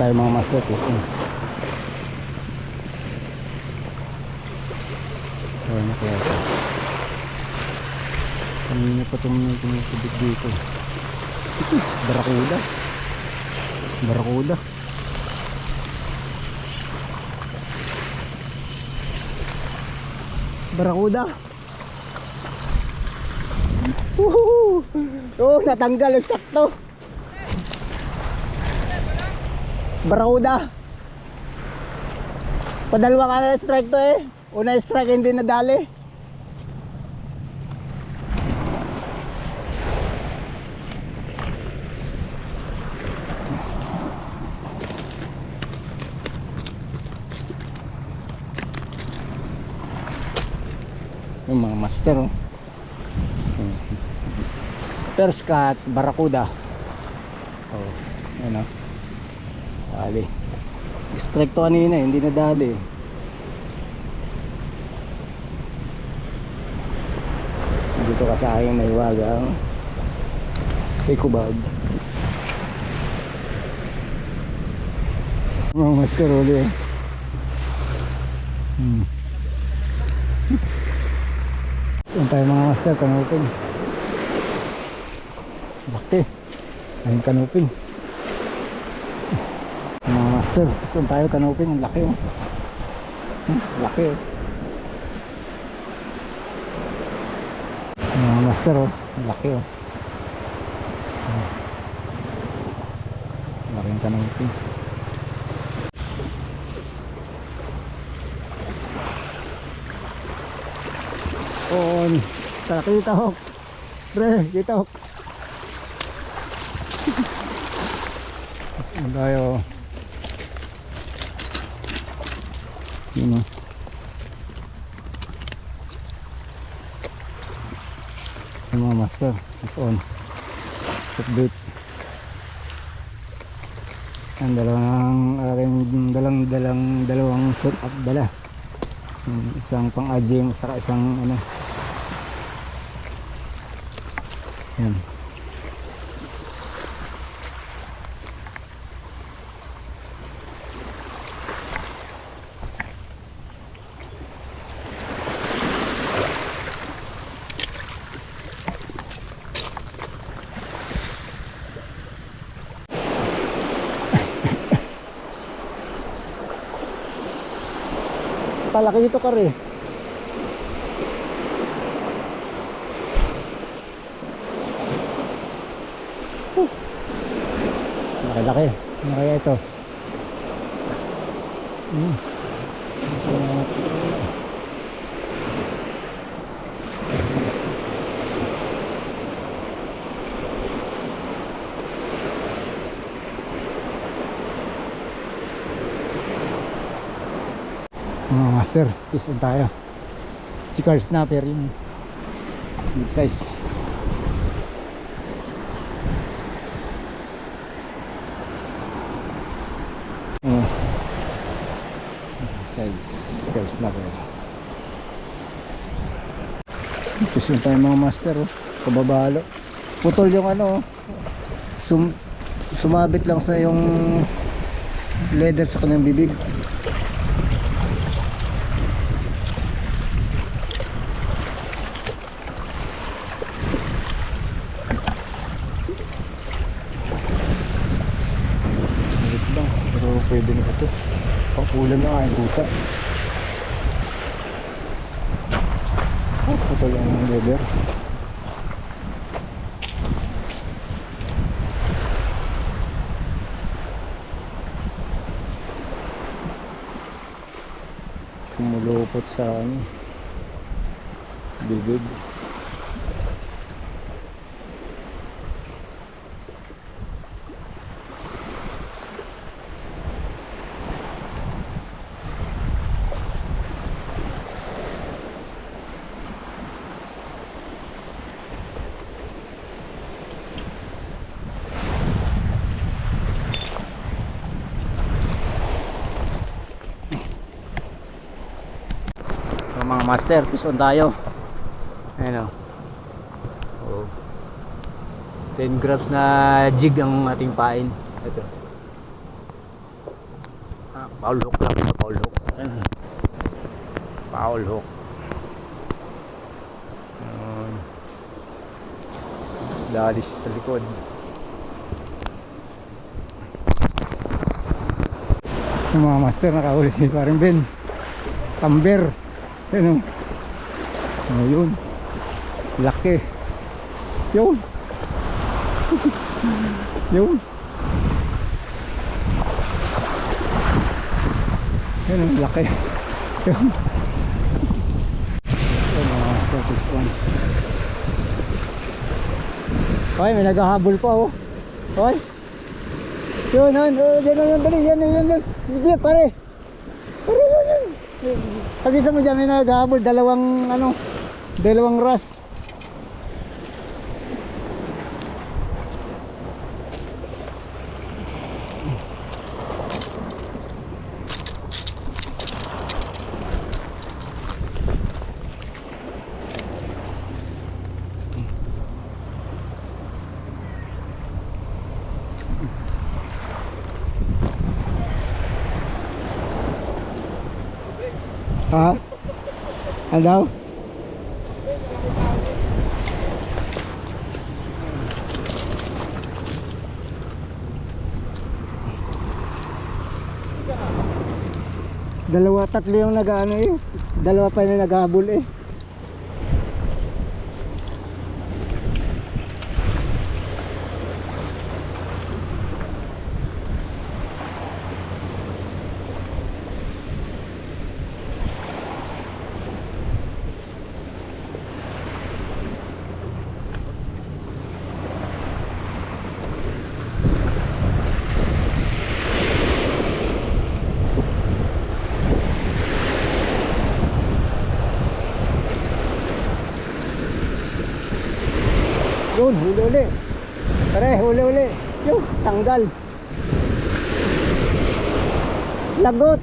Tayo mga master. Eh. Ayan na kaya ito. Kanina pa itong tumusubik dito. Ito, barakuda. Barakuda. Barakuda. Woohoo! Oh, natanggal ang sakto. Barakuda. Padalwa ka na strike to eh. Una strike hindi nadali. Yung mga master oh. First cuts, Barracuda. Oh, yan oh. Dali. Strike to kanina, eh, hindi nadali. Dito ka sa akin may wagang Ikubag. Mga master uli. Hmm. Saan tayo mga master? Kanupin. Bakti. Ayun kanupin. Mga master. Saan tayo kanupin? Ang laki oh. Hmm, laki oh. Mga master oh. Ang laki oh. Hmm. Laking kanupin. On. Tara kita hok. Pre, kita hok. Ano tayo? Yun o. Yung mga master is on. Update. Ang dalawang aking dalang dalang dalawang set up dala. Isang pang AGM saka isang ano yan palaki ito kare Laki laki. Ano kaya ito? Hmm. Master, piston tayo. Si car snapper yung mid size. Oh. Size car snapper. Piston tayo mga master oh. Kababalo. Putol yung ano oh. Sum sumabit lang sa yung leather sa kanyang bibig. Malit lang. Pero pwede na ito. Pang-ulam na kain buta. Oh, ito lang ang leather. Kumulupot sa ano. Bibig. Mga master, pison tayo. Ayan o. Oh. 10 grams na jig ang ating pain. Ito. Ah, Paul hook lang ito, Paul hook. Paul hook. Dali siya sa likod. Yung mga master nakahuli si paring Ben. Tamber. Yan o. Oh, yun. Laki. Yun. yun. Yan o, laki. Yun. Yun mga master, this one. Hoy, may naghahabol pa oh. Hoy. Yun, yun, yun, yun, yun, dali, yan, yan, yan, yan. Sige, pare. Pare, yun, yun. Pag-isa mo dyan, may naghahabol, dalawang, ano, dalawang ras. Ha? Ano daw? Dalawa, tatlo yung nag-ano eh. Dalawa pa yung naghahabol eh. Yun, huli uli. Pare, huli uli. Yun, tanggal. Lagot.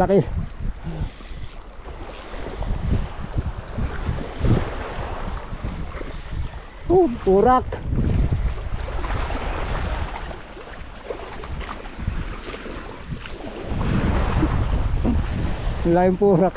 Laki. Oh, urak. Lain purak.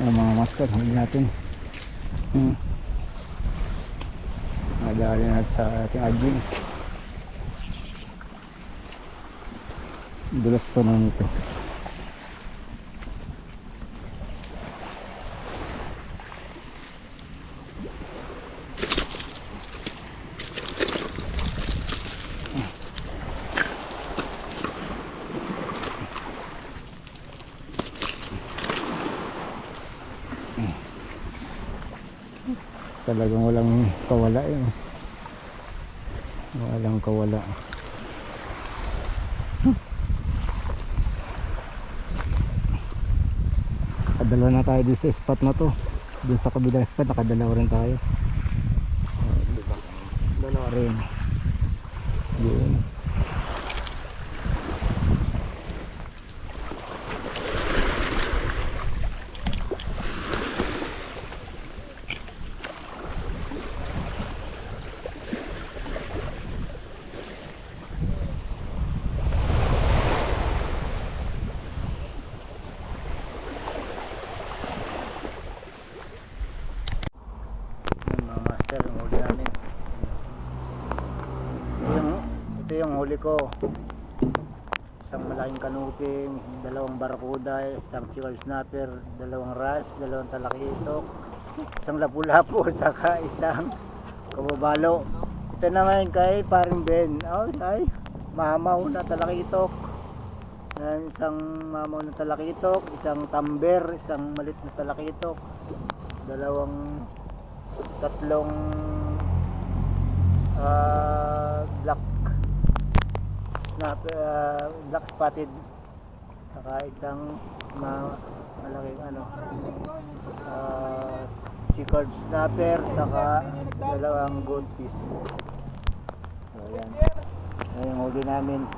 Ang mga master, huli natin. Hmm. Madali natin sa ating aging. Dulas to na nito. Talagang walang kawala eh. Walang kawala. Nakadalawa na tayo dito sa spot na to. Dun sa kabilang spot, nakadalawa rin tayo. Diba? Dalawa rin. Yun. Yung mga master, yung huli namin. Ito yung, ito yung huli ko. Isang malaking kanuping, dalawang barakuda, isang chicken snapper, dalawang ras, dalawang talakitok, isang lapu-lapu, saka isang kababalo. Ito naman kay paring Ben. Oh, ay, mamaw na talakitok. Yan, isang mamaw na talakitok, isang tamber, isang malit na talakitok, dalawang tatlong ah, black snap ah, black spotted saka isang ma malaking ano uh, checkered snapper saka dalawang goldfish. So yan yan yung huli namin